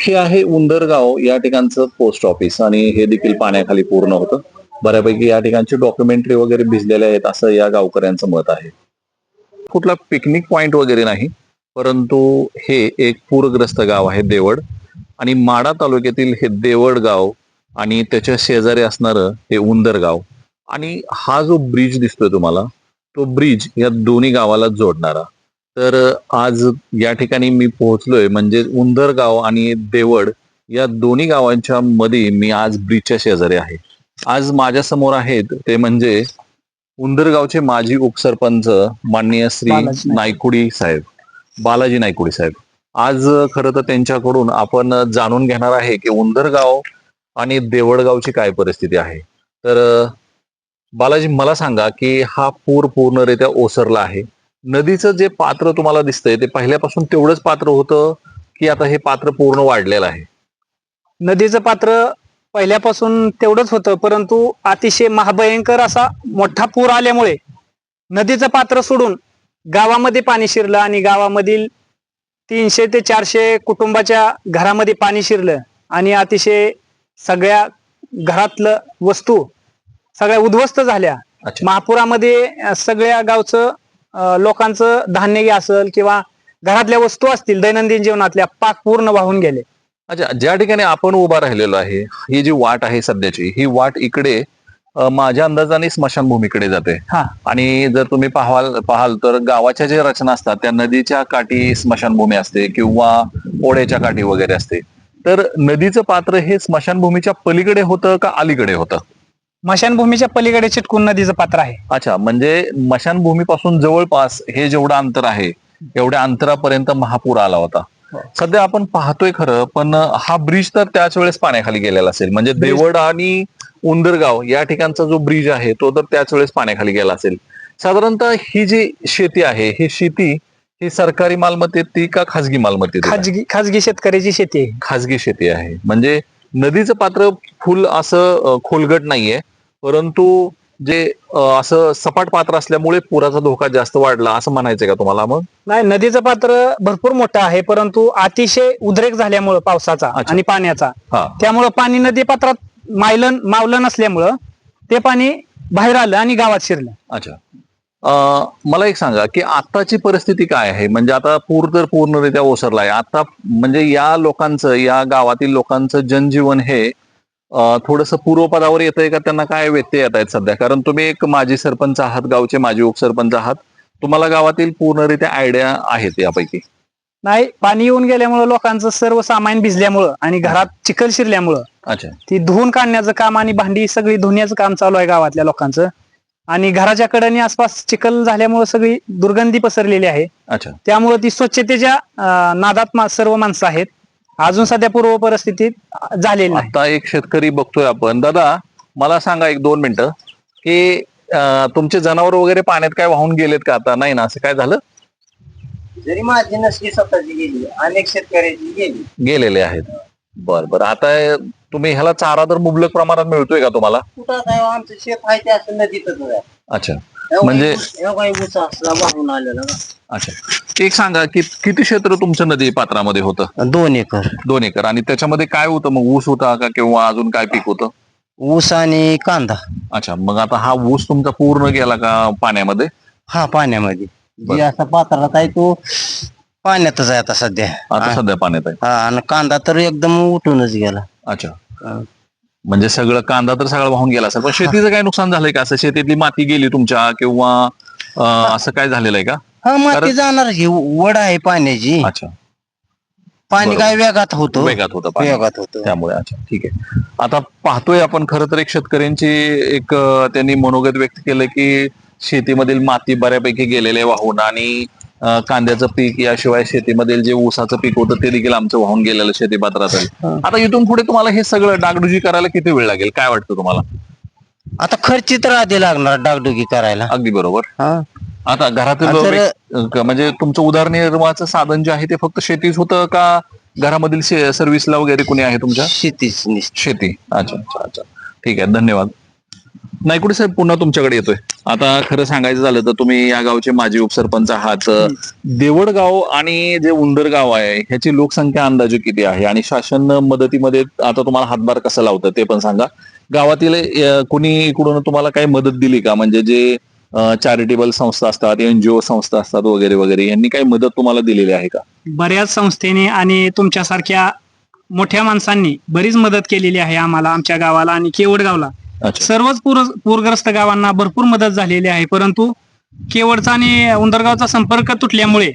हे आहे उंदरगाव या ठिकाणचं पोस्ट ऑफिस आणि हे देखील पाण्याखाली पूर्ण होतं. बऱ्यापैकी या ठिकाणची डॉक्युमेंटरी वगैरे भिजलेल्या आहेत असं या गावकऱ्यांचं मत आहे. कुठला पिकनिक पॉइंट वगैरे नाही परंतु हे एक पूरग्रस्त गाव आहे देवड आणि माडा तालुक्यातील हे देवड गाव आणि त्याच्या शेजारी असणारं हे उंदरगाव. आणि हा जो ब्रिज दिसतोय तुम्हाला तो ब्रिज या दोन्ही गावाला जोडणारा. तर आज या ठिकाणी मी पोहोचलोय म्हणजे उंदरगाव आणि देवड या दोन्ही गावांच्या मध्ये मी आज ब्रिजच्या शेजारी आहे. आज माझ्यासमोर आहेत ते म्हणजे उंदरगावचे माजी उपसरपंच माननीय श्री. नायकुडी साहेब बालाजी नायकुडी साहेब. आज खरं तर त्यांच्याकडून आपण जाणून घेणार आहे की उंदरगाव आणि देवडगावची काय परिस्थिती आहे. तर बालाजी मला सांगा की हा पूर पूर्णरित्या ओसरला आहे. नदीचं जे पात्र तुम्हाला दिसतंय ते पहिल्यापासून तेवढंच पात्र होतं की आता हे पात्र पूर्ण वाढलेलं आहे? नदीचं पात्र पहिल्यापासून तेवढंच होतं परंतु अतिशय महाभयंकर असा मोठा पूर आल्यामुळे नदीचं पात्र सोडून गावामध्ये पाणी शिरलं आणि गावामधील तीनशे ते चारशे कुटुंबाच्या घरामध्ये पाणी शिरलं आणि अतिशय सगळ्या घरातलं वस्तू सगळ्या उद्ध्वस्त झाल्या. महापुरामध्ये सगळ्या गावचं लोकांचं धान्य असेल किंवा घरातल्या वस्तू असतील दैनंदिन जीवनातल्या पाक पूर्ण वाहून गेले. अच्छा ज्या ठिकाणी आपण उभा राहिलेलो आहे ही जी वाट आहे सध्याची ही वाट इकडे माझ्या अंदाजाने स्मशानभूमीकडे जाते. हा. आणि जर तुम्ही पाहाल पाहाल तर गावाच्या ज्या रचना असतात त्या नदीच्या काठी स्मशानभूमी असते किंवा ओढ्याच्या काठी वगैरे असते. तर नदीचं पात्र हे स्मशानभूमीच्या पलीकडे होतं का अलीकडे होतं? स्मशानभूमीच्या पलीकडे चिटकून नदीचं पात्र आहे. अच्छा म्हणजे स्मशानभूमीपासून जवळपास हे जेवढं अंतर आहे एवढ्या अंतरापर्यंत महापूर आला होता. हो. सध्या आपण पाहतोय खरं पण हा ब्रिज तर त्याच वेळेस पाण्याखाली गेलेला असेल. म्हणजे देवड आणि उंदरगाव या ठिकाणचा जो ब्रिज आहे तो तर त्याच वेळेस पाण्याखाली गेला असेल. साधारणतः ही जी शेती आहे ही शेती ही सरकारी मालमत्तेत का खाजगी मालमत्तेत? खाजगी खाजगी शेतकऱ्याची शेती आहे. खाजगी शेती आहे. म्हणजे नदीचं पात्र फुल असं खोलगट नाहीये. परंतु जे असं सपाट पात्र असल्यामुळे पुराचा धोका जास्त वाढला असं म्हणायचंय का तुम्हाला मग? नाही नदीचं पात्र भरपूर मोठं आहे परंतु अतिशय उद्रेक झाल्यामुळं पावसाचा. आणि पाण्याचा. त्यामुळं पाणी नदी पात्रात मायलन मावलं नसल्यामुळं ते पाणी बाहेर आलं आणि गावात शिरलं. अच्छा. मला एक सांगा की आताची परिस्थिती काय आहे? म्हणजे आता पूर तर पूर्णरित्या ओसरला आहे आता म्हणजे या लोकांचं या गावातील लोकांचं जनजीवन हे थोडस पूर्वपदावर येत आहे का? त्यांना काय व्यत्यय येत आहेत सध्या? कारण तुम्ही एक माजी सरपंच आहात गावचे माजी उपसरपंच आहात. तुम्हाला गावातील पूर्णरित्या आयडिया आहेत यापैकी. नाही पाणी येऊन गेल्यामुळं लोकांचं सर्व सामान भिजल्यामुळं आणि घरात चिखल शिरल्यामुळं अच्छा. ती धुवून काढण्याचं काम आणि भांडी सगळी धुण्याचं काम चालू आहे गावातल्या लोकांचं. आणि घराच्या कडेने आसपास चिखल झाल्यामुळे सगळी दुर्गंधी पसरलेली आहे. अच्छा. त्यामुळे ती स्वच्छतेच्या अं, नादात मा- सर्व माणसं आहेत. अजून सध्या पूर्व परिस्थितीत झालेली नाही. आता एक शेतकरी बघतोय आपण. दादा मला सांगा एक दोन मिनिटं की तुमचे जनावर वगैरे पाण्यात काय वाहून गेलेत का आता? नाही ना असं काय झालं? जरी माझी नसली स्वतःची गेली अनेक शेतकऱ्याची गेली. गेलेले आहेत. बर बर. आता तुम्ही ह्याला चारा तर मुबलक प्रमाणात मिळतोय का तुम्हाला? कुठं काय आमचं शेत आहे ते असं नदीतच आहे. अच्छा. म्हणजे- आलेला. अच्छा. एक सांगा की किती क्षेत्र तुमचं नदी पात्रामध्ये होतं? दोन एकर. दोन एकर. आणि त्याच्यामध्ये काय होतं? मग ऊस होता का किंवा अजून काय पीक होतं? ऊस आणि कांदा. अच्छा. मग आता हा ऊस तुमचा पूर्ण गेला का पाण्यामध्ये? हा पाण्यामध्ये. जे असा पात्रात आहे तो पाण्यातच आहे आता सध्या. आता हा. सध्या पाण्यात आहे. हा, आणि कांदा तर एकदम उठूनच गेला. अच्छा. म्हणजे सगळं कांदा तर सगळं वाहून गेला असेल. पण शेतीचं काय नुकसान झालंय का? असं शेतीतली माती गेली तुमच्या किंवा अं, असं काय झालेलं आहे का? हा माती जाणार ही वड आहे पाण्याची. अच्छा. पाणी बरोबर. काय वेगात होतो? वेगात होतं पाणी. वेगात होतो. त्यामुळे अच्छा ठीक आहे. आता पाहतोय आपण खरं तर एक शेतकऱ्यांची एक अं, त्यांनी मनोगत व्यक्त केलं की शेतीमधील माती बऱ्यापैकी गेलेले वाहून आणि कांद्याचं पीक याशिवाय शेतीमधील जे ऊसाचं पीक होतं ते देखील आमचं वाहून गेलेलं शेती. आता इथून पुढे तुम्हाला हे सगळं डागडुजी करायला किती वेळ लागेल? काय वाटतं तुम्हाला? आता खर्ची तर आधी लागणार डागडुगी करायला. अगदी बरोबर. आता घरातील म्हणजे तुमचं उदरनिर्वाहाचं साधन जे आहे ते फक्त शेतीच होतं का घरामधील सर्व्हिसला वगैरे कोणी आहे तुमच्या? निस शेती. अच्छा अच्छा अच्छा. ठीक आहे धन्यवाद. नायकुडे साहेब पुन्हा तुमच्याकडे येतोय. आता खरं सांगायचं झालं तर तुम्ही या गावचे माजी उपसरपंच आहात. देवड गाव आणि जे उंदर गाव आहे ह्याची लोकसंख्या अंदाजे किती आहे? आणि शासन मदतीमध्ये आता तुम्हाला हातभार कसं लावतं ते पण सांगा. गावातील कुणी इकडून तुम्हाला काही मदत दिली का? म्हणजे जे चॅरिटेबल संस्था असतात एनजीओ संस्था असतात वगैरे वगैरे यांनी काही मदत तुम्हाला दिलेली आहे का? बऱ्याच संस्थेने आणि तुमच्यासारख्या मोठ्या माणसांनी बरीच मदत केलेली आहे आम्हाला आमच्या गावाला आणि केवड गावला अच्छा सर्वच पूर पूरग्रस्त गावांना भरपूर मदत झालेली आहे परंतु केवडचा आणि उंदरगावचा संपर्क तुटल्यामुळे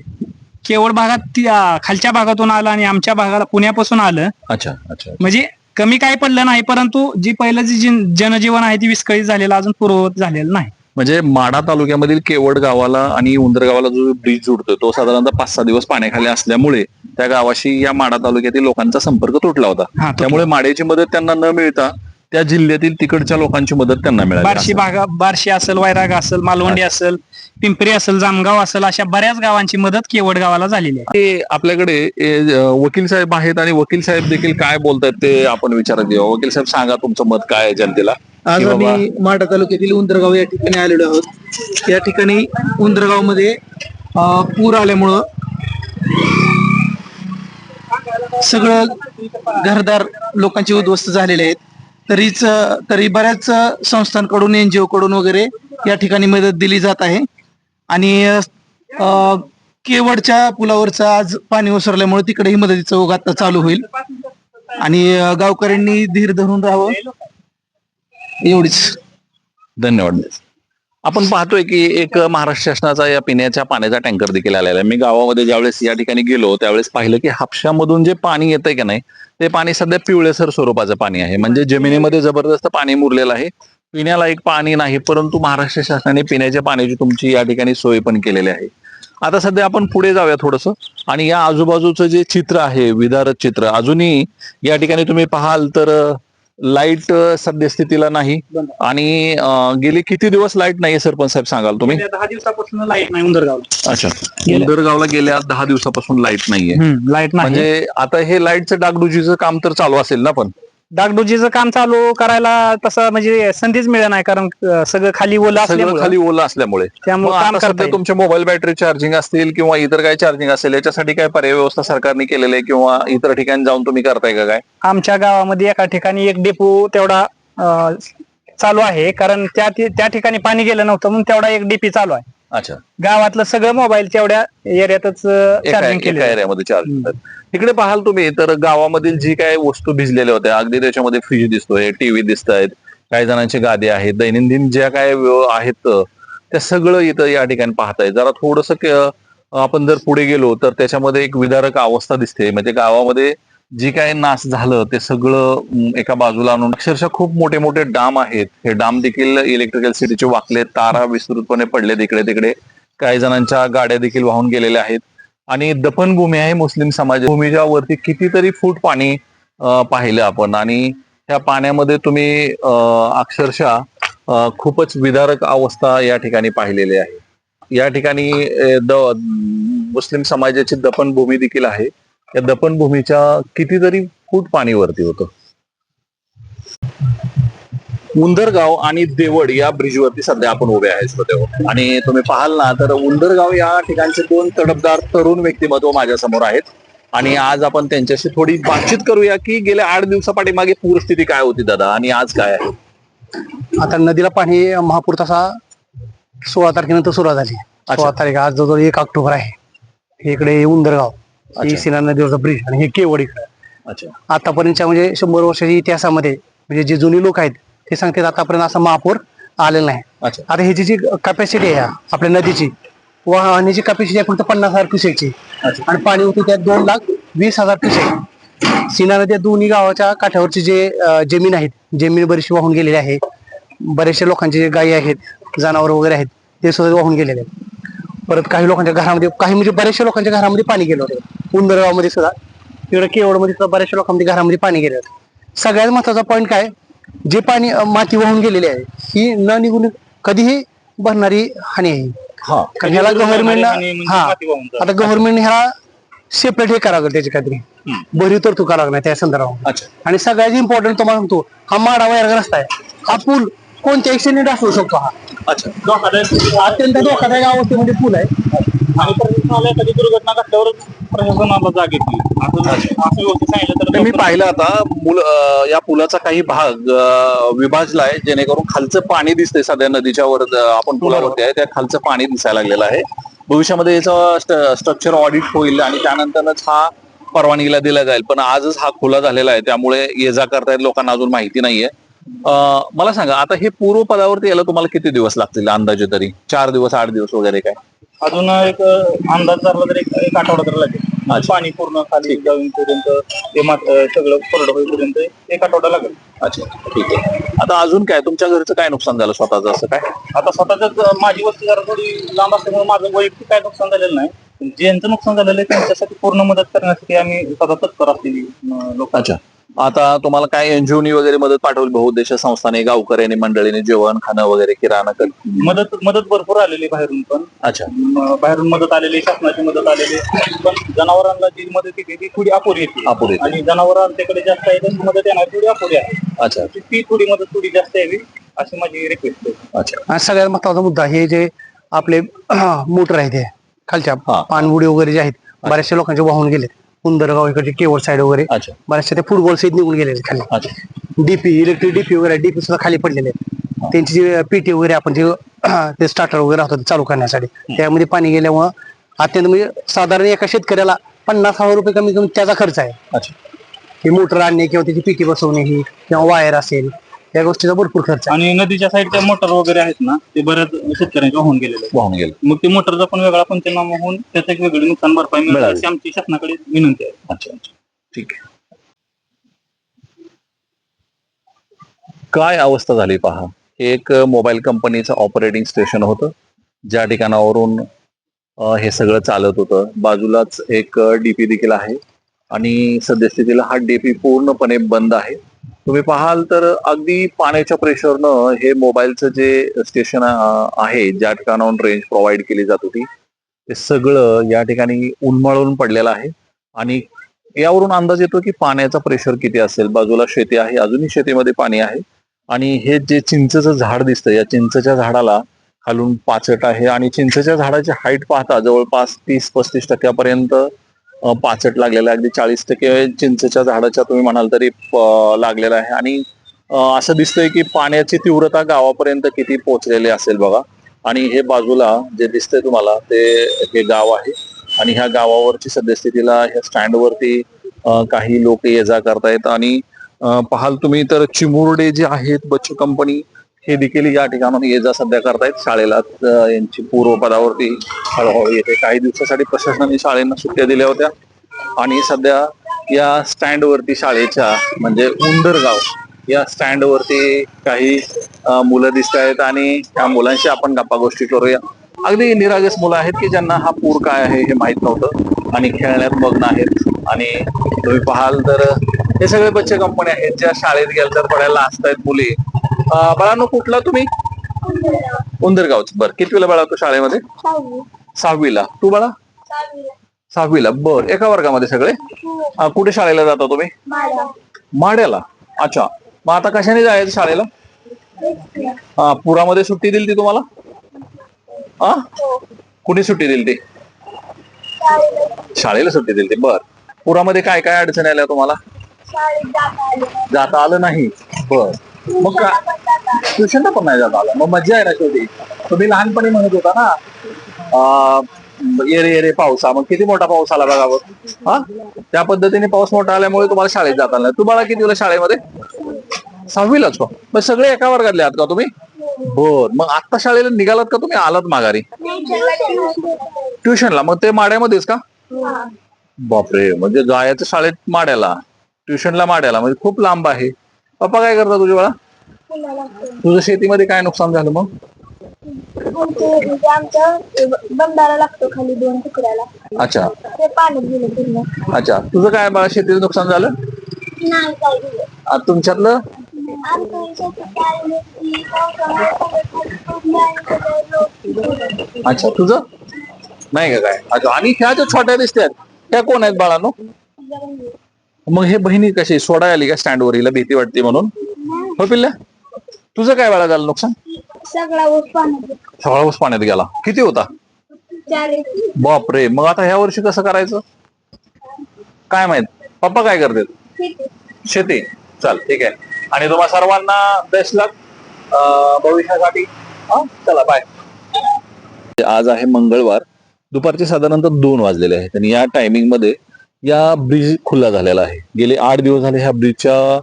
केवळ भागात खालच्या भागातून आलं आणि आमच्या भागाला पुण्यापासून आलं अच्छा अच्छा. म्हणजे कमी काही पडलं नाही परंतु जी पहिलं जी जन- जनजीवन आहे ती विस्कळीत झालेलं अजून पूर्ववत झालेलं नाही. म्हणजे माढा तालुक्यामधील केवड गावाला आणि उंदर गावाला जो ब्रिज जोडतो तो साधारणतः पाच सहा दिवस पाण्याखाली असल्यामुळे त्या गावाशी या माढा तालुक्यातील लोकांचा संपर्क तुटला होता. त्यामुळे माड्याची मदत त्यांना न मिळता त्या जिल्ह्यातील तिकडच्या लोकांची मदत त्यांना मिळाली बार्शी असं. भागा बार्शी असेल वैराग असेल मालवंडी असेल पिंपरी असेल जामगाव असेल अशा बऱ्याच गावांची मदत केवड गावाला झालेली आहे. ते आपल्याकडे ए, अं, वकील साहेब आहेत आणि वकील साहेब देखील काय बोलतायत ते आपण विचारत घेऊ वकील साहेब सांगा तुमचं मत काय आहे जनतेला? आज की बाबा- आम्ही माढा तालुक्यातील उंदरगाव या ठिकाणी आलेलो आहोत. या ठिकाणी उंदरगावमध्ये पूर आल्यामुळं सगळं घरदार लोकांचे उद्ध्वस्त झालेले आहेत. तरीच तरी बऱ्याच संस्थांकडून संस्थांकडून एनजीओ कडून वगैरे या ठिकाणी मदत दिली जात आहे. आणि केवडच्या पुलावरचं आज पाणी ओसरल्यामुळे तिकडेही मदतीचा ओघ आता चालू होईल. आणि गावकऱ्यांनी धीर धरून राहावं. एवढीच. धन्यवाद. आपण पाहतोय की एक महाराष्ट्र शासनाचा या पिण्याच्या पाण्याचा टँकर देखील आलेला आहे. मी गावामध्ये ज्यावेळेस या ठिकाणी गेलो त्यावेळेस पाहिलं की हापशामधून जे पाणी येतंय का नाही ते पाणी सध्या पिवळेसर स्वरूपाचं पाणी आहे. म्हणजे जमिनीमध्ये जबरदस्त पाणी मुरलेलं आहे. पिण्याला एक पाणी नाही परंतु महाराष्ट्र शासनाने पिण्याच्या पाण्याची तुमची या ठिकाणी सोय पण केलेली आहे. आता सध्या आपण पुढे जाऊया थोडस. आणि या आजूबाजूचं जे चित्र आहे विदारक चित्र अजूनही या ठिकाणी तुम्ही पाहाल तर लाइट सद्यस्थितीला नाही. आणि गेले किती दिवस लाइट नाहीये सरपंच साहेब सांगाल तुम्ही? दहा दिवसापासून लाइट नाही उंदरगावला. अच्छा. उंदरगावला गेल्या दहा दिवसापासून लाइट नाहीये. लाइट नाही. म्हणजे आता हे लाईटचं डागडुजीचं काम तर चालू असेल ना पण? डागडुजीचं काम चालू करायला तसं म्हणजे संधीच मिळत नाही कारण अं, सगळं खाली ओलं सगळं असल्यामुळे. खाली ओलं असल्यामुळे. मग त्यामुळे काम आता करता सध्या येईल. तुमचे मोबाईल बॅटरी चार्जिंग असतील किंवा इतर काय चार्जिंग असेल याच्यासाठी काय पर्याय व्यवस्था सरकारने केलेली आहे किंवा इतर ठिकाणी जाऊन तुम्ही करताय का काय? आमच्या गावामध्ये एका ठिकाणी एक डेपो तेवढा अं, चालू आहे कारण त्या त्या ठिकाणी पाणी गेलं नव्हतं म्हणून तेवढा एक डीपी चालू आहे. अच्छा. गावातलं सगळं मोबाईल तेवढ्या एरियातच एका चार्जिंग एका केलं एरियामध्ये चार्ज इकडे पाहाल तुम्ही तर गावामधील जी काही वस्तू भिजलेल्या होत्या अगदी त्याच्यामध्ये फ्रीज दिसतोय टीव्ही दिसत आहेत काही जणांची गादी आहेत दैनंदिन ज्या काय व्य- आहेत त्या सगळं इथं या ठिकाणी पाहताय जरा थोडस आपण जर पुढे गेलो तर त्याच्यामध्ये एक विदारक अवस्था दिसते. म्हणजे गावामध्ये जी काय नाश झालं ते सगळं एका बाजूला आणून अक्षरशः खूप मोठे मोठे डाम आहेत. हे डाम देखील इलेक्ट्रिकल सिटीचे वाकले तारा विस्तृतपणे पडले तिकडे तिकडे काही जणांच्या गाड्या देखील वाहून गेलेल्या आहेत. आणि दफनभूमी आहे मुस्लिम समाज. भूमीच्या वरती कितीतरी फूट पाणी पाहिलं आपण. आणि त्या पाण्यामध्ये तुम्ही अक्षरशः खूपच विदारक अवस्था या ठिकाणी पाहिलेली आहे. या ठिकाणी द मुस्लिम समाजाची दफनभूमी देखील आहे. या दफनभूमीच्या कितीतरी फूट पाणी वरती होतं. उंदरगाव आणि देवड या ब्रिजवरती सध्या आपण उभे आहे सदैव आणि तुम्ही पाहाल ना तर उंदरगाव या ठिकाणचे दोन तडफदार तरुण व्यक्तिमत्व माझ्यासमोर आहेत. आणि आज आपण त्यांच्याशी थोडी बातचीत करूया की गेल्या आठ दिवसापाठीमागे पूरस्थिती काय होती दादा आणि आज काय आहे? आता नदीला पाणी महापूर तसा सोळा तारखेनंतर सुरुवात झाली. सोळा तारीख आज जवळजवळ एक ऑक्टोबर आहे. इकडे उंदरगाव. ही. सिना नदीवरचा ब्रिज आणि हे केवड इकडे आतापर्यंतच्या म्हणजे शंभर वर्षाच्या इतिहासामध्ये म्हणजे जे जुनी लोक आहेत ते सांगतात आतापर्यंत असा महापूर आलेला नाही. आता ह्याची जी कॅपॅसिटी आहे आपल्या नदीची वाहण्याची कॅपॅसिटी आहे फक्त पन्नास हजार क्युसेकची. आणि पाणी होते त्यात दोन लाख वीस हजार क्युसेक सीना नदी दोन्ही गावाच्या काठावरची जे जमीन आहेत जमीन बरीचशी वाहून गेलेली आहे. बरेचशा लोकांचे जे गायी आहेत जनावर वगैरे आहेत ते सुद्धा वाहून गेलेले आहेत. परत काही लोकांच्या घरामध्ये काही म्हणजे बऱ्याचशा लोकांच्या घरामध्ये पाणी गेलं होतं. उंदरगावमध्ये सुद्धा. तिकडे केवडमध्ये सुद्धा बऱ्याचशा लोकांमध्ये घरामध्ये पाणी गेलं सगळ्यात महत्त्वाचा पॉईंट काय? जे पाणी माती वाहून गेलेली आहे ही न निघून कधीही भरणारी हानी आहे. हा. कारण ह्याला गव्हर्नमेंटला हा. आता गव्हर्नमेंट ह्याला सेपरेट हे करावं लागेल त्याची काहीतरी भरीव तरतूद करावं लागणार त्या संदर्भात आणि सगळ्यात इम्पॉर्टंट तुम्हाला सांगतो हा माडा वैरगा रस्ता आहे. हा पूल कोणत्याही क्षणी असू शकतो हा. अच्छा. अत्यंत धोकादायक अवस्थेमध्ये पूल आहे. आणि प्रशासनाला एखादी दुर्घटना घडल्यावर प्रशासनाला जाग येते असं असं व्यवस्थित सांगितलं तर मी पाहिलं आता मुल अं, या पुलाचा काही भाग अं, विभाजलाय जेणेकरून खालचं पाणी दिसतंय सध्या नदीच्या वर आपण पुलावरती आहे त्या खालचं पाणी दिसायला लागलेलं आहे. भविष्यामध्ये याचं स्ट्रक्चर ऑडिट होईल आणि त्यानंतरच हा परवानगीला दिला जाईल. पण आजच हा खुला झालेला आहे त्यामुळे ये जा करतायत लोकांना अजून माहिती नाहीये. मला सांगा आता हे पूर्व पदावरती यायला तुम्हाला किती दिवस लागतील अंदाजे तरी? चार दिवस आठ दिवस वगैरे काय? अजून एक अंदाज धरला तर एक एक आठवडा तर लागेल. पाणी पूर्ण खाली जाऊनपर्यंत ते मात- सगळं कोरडं होईपर्यंत एक आठवडा लागेल. अच्छा ठीक आहे. आता अजून काय? तुमच्या घरचं काय नुकसान झालं स्वतःचं असं काय? आता स्वतःच माझी वस्ती जरा थोडी लांब असल्यामुळे माझं वैयक्तिक काय नुकसान झालेलं नाही. पण ज्यांचं नुकसान झालेलं आहे त्यांच्यासाठी पूर्ण मदत करण्यासाठी आम्ही सदा तत्पर असलेली लोक अच्छा. आता तुम्हाला काय एनजीओनी वगैरे मदत पाठवली बहुउद्देश संस्थाने गावकऱ्यांनी मंडळीने जेवण खाणं वगैरे किराणा कर मदत मदत भरपूर आलेली बाहेरून पण. अच्छा. म- बाहेरून मदत आलेली शासनाची मदत आलेली. पण जनावरांना जी मदत येते ती थोडी अपुरी येते. अपुरी येते. आणि जनावर आमच्याकडे जास्त आहे त्यांची मदत येणार थोडी अपुरी आहे. अच्छा. ती- ती थोडी मदत थोडी जास्त यावी अशी माझी रिक्वेस्ट आहे. अच्छा. आणि सगळ्यात महत्त्वाचा मुद्दा हे जे आपले मोटर आहेत हे खालच्या हा. पाणबुडी वगैरे जे आहेत बऱ्याचशा लोकांचे वाहून गेलेत. उंदरगाव इकडचे केवळ साईड वगैरे. अच्छा. बऱ्याचशा ते फुटबॉल सहित निघून गेलेले खाली. डीपी इलेक्ट्रिक डीपी वगैरे डीपी सुद्धा खाली पडलेले आहेत. त्यांची जी पीटी वगैरे आपण जे ते स्टार्टर वगैरे होतं ते चालू करण्यासाठी. त्यामध्ये पाणी गेल्यामुळं अत्यंत म्हणजे साधारण एका शेतकऱ्याला पन्नास हजार रुपये कमी कमी त्याचा खर्च आहे. ही मोटर आणणे किंवा त्याची पीटी बसवणे ही किंवा वायर असेल या गोष्टीचा भरपूर खर्च आणि नदीच्या साईडच्या मोटर वगैरे आहेत ना ते बऱ्याच शेतकऱ्यांचे वाहून गेलेले. वाहून गेलं मग ते मोटरचा पण वेगळा पंचनामा होऊन त्याचं एक वेगळी नुकसान भरपाई मिळावी. अशी आमची शासनाकडे विनंती आहे. अच्छा अच्छा. ठीक आहे. काय अवस्था झाली पहा. हे एक मोबाईल कंपनीचं ऑपरेटिंग स्टेशन होतं. ज्या ठिकाणावरून हे सगळं चालत होतं. बाजूलाच एक डीपी देखील आहे. आणि सद्यस्थितीला हा डीपी पूर्णपणे बंद आहे. तुम्ही पाहाल तर अगदी पाण्याच्या प्रेशरनं हे मोबाईलचं जे स्टेशन आहे ज्या ठिकाणाहून रेंज प्रोव्हाइड केली जात होती ते सगळं या ठिकाणी उन्मळून पडलेलं आहे. आणि यावरून अंदाज येतो की पाण्याचा प्रेशर किती असेल? बाजूला शेती आहे अजूनही शेतीमध्ये पाणी आहे. आणि हे जे चिंचेचं झाड दिसतं या चिंचेच्या झाडाला खालून पाचट आहे. आणि चिंचेच्या झाडाची हाईट पाहता जवळपास तीस पस्तीस टक्क्यापर्यंत पाचट लागलेला आहे. अगदी चाळीस टक्के चिंचेच्या झाडाच्या तुम्ही म्हणाल तरी लागलेला आहे. आणि असं दिसतंय की पाण्याची तीव्रता गावापर्यंत किती पोहोचलेली असेल बघा. आणि हे बाजूला जे दिसतंय तुम्हाला ते हे गाव आहे. आणि ह्या गावावरची सद्यस्थितीला ह्या स्टँडवरती काही लोक ये जा करतायत. आणि पाहाल तुम्ही तर चिमुरडे जे आहेत बच्चू कंपनी हे देखील या ठिकाणाहून ये जा सध्या करतायत. शाळेला यांची पूर्व पदावरती हळूहळू येते. काही दिवसासाठी प्रशासनाने शाळेंना सुट्ट्या दिल्या होत्या. आणि सध्या या स्टँडवरती शाळेच्या म्हणजे उंदरगाव या स्टँडवरती काही मुलं दिसत आहेत आणि त्या मुलांशी आपण गप्पा गोष्टी करूया. अगदी निरागस मुलं आहेत की ज्यांना हा पूर काय आहे हे माहीत नव्हतं आणि खेळण्यात मग्न आहेत. आणि तुम्ही पाहाल तर हे सगळे बच्चे कंपनी आहेत. ज्या शाळेत गेल्या तर पडायला असतायत मुली. बाळांनो कुठला तुम्ही? उंदरगावच. बरं कितवीला बाळा तू शाळेमध्ये? सहावीला. तू बाळा? सहावीला. बर एका वर्गामध्ये सगळे? कुठे शाळेला जाता तुम्ही? माड्याला अच्छा. मग आता कशाने जायचं शाळेला? हा पुरामध्ये सुट्टी दिली ती तुम्हाला? हा कुणी सुट्टी दिली ती? शाळेला सुट्टी दिली ती. बर. पुरामध्ये काय काय अडचणी आल्या तुम्हाला? जाता आलं नाही. बर. मग का ट्युशनला पण नाही जाता आलं. मग मजा आहे ना शेवटी. तुम्ही लहानपणी म्हणत होता ना अं, येरे येरे पावसा. मग किती मोठा पाऊस आला बघा बघ. हा? त्या पद्धतीने पाऊस मोठा आल्यामुळे तुम्हाला शाळेत जाता आलं नाही. तू बाळा किती वेळा शाळेमध्ये? सहावीलाच का मग सगळे एका वर्गातले आहात का तुम्ही? बर. मग आता शाळेला निघालात का तुम्ही? आलात माघारी? ट्युशनला. मग ते माड्यामध्येच का? बापरे. म्हणजे जायचं शाळेत माड्याला. ट्युशनला माड्याला. म्हणजे खूप लांब आहे. पप्पा काय करता तुझे बाळा? तुझं शेतीमध्ये काय नुकसान झालं मग? म्हणजे आमच्या बंधारा लागतो खाली दोन तुकड्याला अच्छा. ते पूर्ण. अच्छा. तुझं काय बाळा शेतीचं नुकसान झालं? नाही काय गेलं आ, तुमच्यातलं? आमच्या शेतात काय मेथी, पावसामुळे सगळं खाली पडलं आणि सगळं लोक अच्छा तुझं? नाही का काय? अच्छा आणि ह्या ज्या छोट्या दिसतात त्या कोण आहेत बाळांनो? मग हे बहिणी कशी सोडाय आली का स्टँडवर हिला भीती वाटते म्हणून? हो पिल्ल्या? तुझं काय वेळा झालं नुकसान? सगळा ऊस पाण्यात सगळा ऊस पाण्यात गेला. किती होता? बापरे मग आता ह्या वर्षी कसं करायचं? काय माहीत? पप्पा काय करतात? शेती. चल ठीक आहे. आणि तुम्हा सर्वांना बेस्ट लक भविष्यासाठी. हा चला बाय आज आहे मंगळवार. दुपारचे साधारणतः दोन वाजलेले आहेत. आणि या टायमिंगमध्ये या ब्रिज खुला झालेला आहे. गेले आठ दिवस झाले ह्या ब्रिजच्या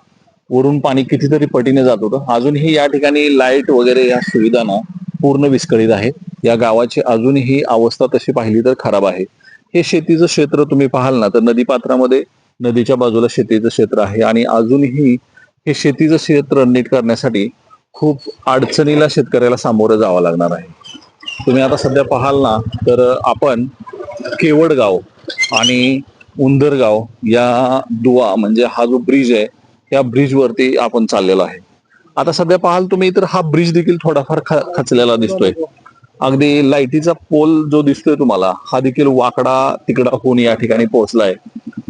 वरून पाणी कितीतरी पटीने जात होतं. अजूनही या ठिकाणी लाइट वगैरे या सुविधा ना पूर्ण विस्कळीत आहे. या गावाची अजूनही अवस्था तशी पाहिली तर खराब आहे. हे शेतीचं क्षेत्र तुम्ही पाहाल ना तर नदीपात्रामध्ये नदीच्या बाजूला शेतीचं क्षेत्र आहे आणि अजूनही हे शेतीचं क्षेत्र नीट करण्यासाठी खूप अडचणीला शेतकऱ्याला सामोरं जावं लागणार आहे. तुम्ही आता सध्या पाहाल ना तर आपण केवडगाव आणि उंदरगाव या दुवा म्हणजे हा जो ब्रिज आहे या ब्रिजवरती आपण चाललेलो आहे. आता सध्या पाहाल तुम्ही तर हा ब्रिज देखील थोडाफार खचलेला दिसतोय. अगदी लाईटीचा पोल जो दिसतोय तुम्हाला हा देखील वाकडा तिकडा होऊन या ठिकाणी पोहोचलाय.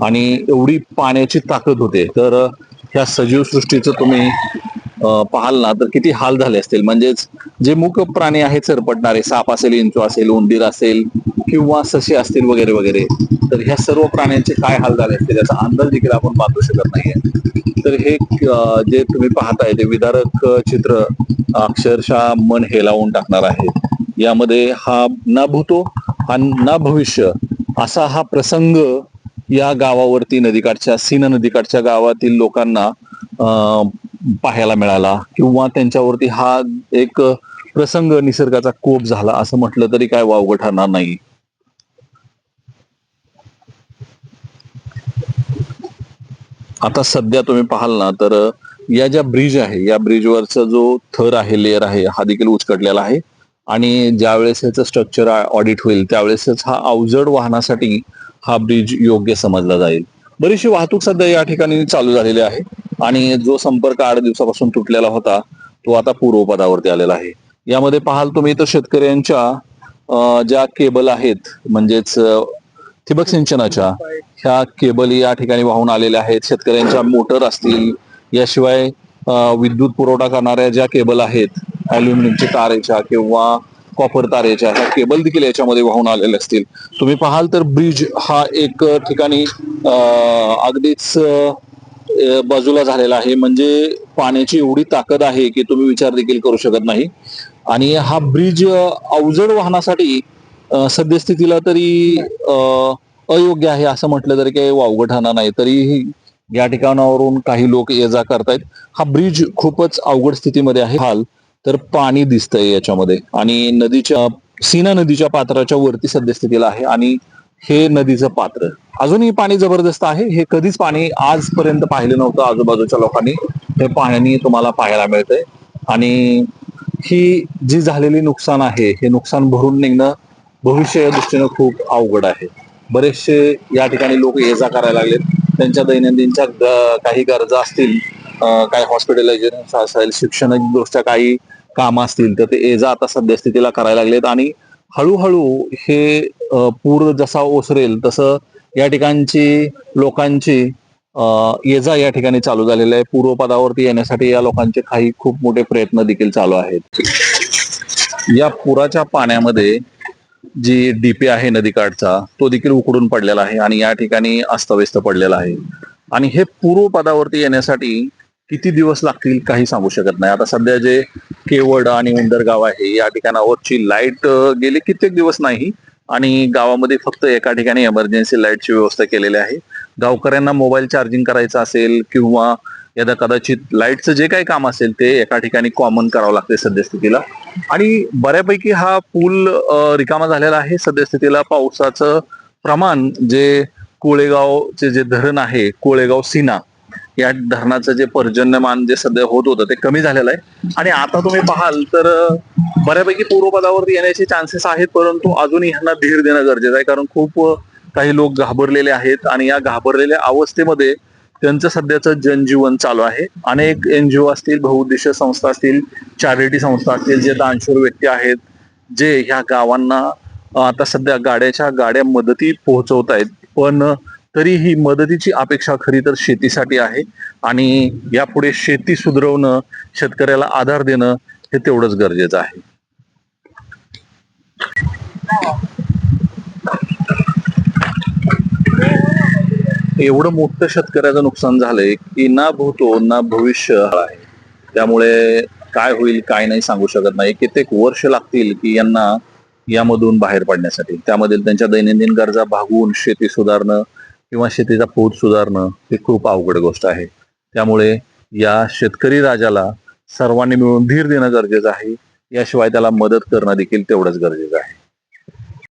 आणि एवढी पाण्याची ताकद होते. तर ह्या सजीव सृष्टीचं तुम्ही पाहाल ना तर किती हाल झाले असतील. म्हणजेच जे मुख प्राणी आहेत सरपटणारे साप असेल इंचू असेल उंदीर असेल किंवा ससे असतील वगैरे वगैरे तर ह्या सर्व प्राण्यांचे काय हाल झाले असतील याचा अंदाज देखील आपण बांधू शकत नाहीये. तर हे जे तुम्ही पाहताय ते विदारक चित्र अक्षरशः मन हेलावून टाकणार आहे. यामध्ये हा ना भूतो हा ना भविष्य असा हा प्रसंग या गावावरती नदीकाठच्या सीन नदीकाठच्या गावातील लोकांना पाहायला मिळाला किंवा त्यांच्यावरती हा एक प्रसंग निसर्गाचा कोप झाला असं म्हटलं तरी काय वावगं ठरणार नाही. आता सध्या तुम्ही पाहाल ना तर या ज्या ब्रिज आहे या ब्रिजवरचा जो थर आहे लेअर आहे हा देखील उचकटलेला आहे. आणि ज्या वेळेस याचं स्ट्रक्चर ऑडिट होईल त्यावेळेसच हा अवजड वाहनासाठी हा ब्रिज योग्य समजला जाईल. बरीचशी वाहतूक सध्या या ठिकाणी चालू झालेली आहे. आणि जो संपर्क आठ दिवसापासून तुटलेला होता तो आता पूर्वपदावरती आलेला आहे. यामध्ये पाहाल तुम्ही तर शेतकऱ्यांच्या ज्या केबल आहेत म्हणजेच ठिबक सिंचनाच्या ह्या केबल या ठिकाणी वाहून आलेल्या आहेत. शेतकऱ्यांच्या मोटर असतील याशिवाय विद्युत पुरवठा करणाऱ्या ज्या केबल आहेत अल्युमिनियमच्या तारेच्या किंवा कॉपर तारेच्या ह्या केबल देखील याच्यामध्ये वाहून आलेल्या असतील. तुम्ही पाहाल तर ब्रिज हा एक ठिकाणी अगदीच बाजूला झालेला आहे. म्हणजे पाण्याची एवढी ताकद आहे की तुम्ही विचार देखील करू शकत नाही. आणि हा ब्रिज अवजड वाहनासाठी सद्यस्थितीला तरी अयोग्य आहे असं म्हटलं तरी काही वावगं ठरणार नाही. तरीही या ठिकाणावरून काही लोक ये जा करतायत. हा ब्रिज खूपच अवघड स्थितीमध्ये आहे. हाल तर पाणी दिसतंय याच्यामध्ये. आणि नदीच्या सीना नदीच्या पात्राच्या वरती सद्यस्थितीला आहे. आणि हे नदीचं पात्र. अजूनही पाणी जबरदस्त आहे. हे कधीच पाणी आजपर्यंत पाहिलं नव्हतं आजूबाजूच्या लोकांनी. हे पाण्याने तुम्हाला पाहायला मिळतंय. आणि ही जी झालेली नुकसान आहे हे नुकसान भरून निघणं भविष्य या दृष्टीनं खूप अवघड आहे. बरेचसे या ठिकाणी लोक ये जा करायला लागलेत. त्यांच्या दैनंदिनच्या काही गरजा असतील काही हॉस्पिटलायझेशन असेल शैक्षणिक दृष्ट्या काही काम असतील तर ते ये जा आता सद्यस्थितीला करायला लागलेत. आणि हळूहळू हे पूर जसा ओसरेल तसं या ठिकाणची लोकांची ये जा या ठिकाणी चालू झालेलं आहे. पूर्वपदावरती येण्यासाठी या लोकांचे काही खूप मोठे प्रयत्न देखील चालू आहेत. या पुराच्या पाण्यामध्ये जी डीपी आहे नदीकाठचा तो देखील उकडून पडलेला आहे आणि या ठिकाणी अस्तव्यस्त पडलेला आहे. आणि हे पूर्व पदावरती येण्यासाठी किती दिवस लागतील काही सांगू शकत नाही. आता सध्या जे केवड आणि उंदरगाव आहे या ठिकाणावरची लाइट गेले कित्येक दिवस नाही आणि गावामध्ये फक्त एका ठिकाणी एमर्जन्सी लाईटची व्यवस्था केलेली आहे. गावकऱ्यांना मोबाईल चार्जिंग करायचं असेल किंवा यदा कदाचित लाईटचं जे काही काम असेल ते एका ठिकाणी कॉमन करावं लागते सद्यस्थितीला. आणि बऱ्यापैकी हा पूल रिकामा झालेला आहे. सद्यस्थितीला पावसाचं प्रमाण जे कोळेगावचे जे धरण आहे कोळेगाव सिना या धरणाचं जे पर्जन्यमान जे सध्या होत होतं ते कमी झालेलं आहे. आणि आता तुम्ही पाहाल तर बऱ्यापैकी पूर्वपदावर येण्याचे चान्सेस आहेत परंतु अजूनही ह्यांना धीर देणं गरजेचं आहे. कारण खूप काही लोक घाबरलेले आहेत. आणि या घाबरलेल्या अवस्थेमध्ये त्यांचं सध्याचं जनजीवन चालू आहे. अनेक एनजीओ असतील बहुउद्देशीय संस्था असतील चॅरिटी संस्था असतील जे दानशूर व्यक्ती आहेत जे ह्या गावांना आता सध्या गाड्याच्या गाड्या मदती पोहोचवत आहेत. पण तरी ही मदतीची अपेक्षा खरी तर शेतीसाठी आहे आणि यापुढे शेती सुधरवणं शेतकऱ्याला आधार देणं हे तेवढंच गरजेचं आहे. एवढं मोठं शेतकऱ्याचं नुकसान झालंय की ना भूतो ना भविष्य आहे. त्यामुळे काय होईल काय नाही सांगू शकत नाही. कित्येक वर्ष लागतील की यांना यामधून बाहेर पडण्यासाठी. त्यामधील त्यांच्या दैनंदिन गरजा भागवून शेती सुधारणं किंवा शेतीचा पोत सुधारणं ही खूप अवघड गोष्ट आहे. त्यामुळे या शेतकरी राजाला सर्वांनी मिळून धीर देणं गरजेचं आहे. याशिवाय त्याला मदत करणं देखील तेवढंच गरजेचं आहे.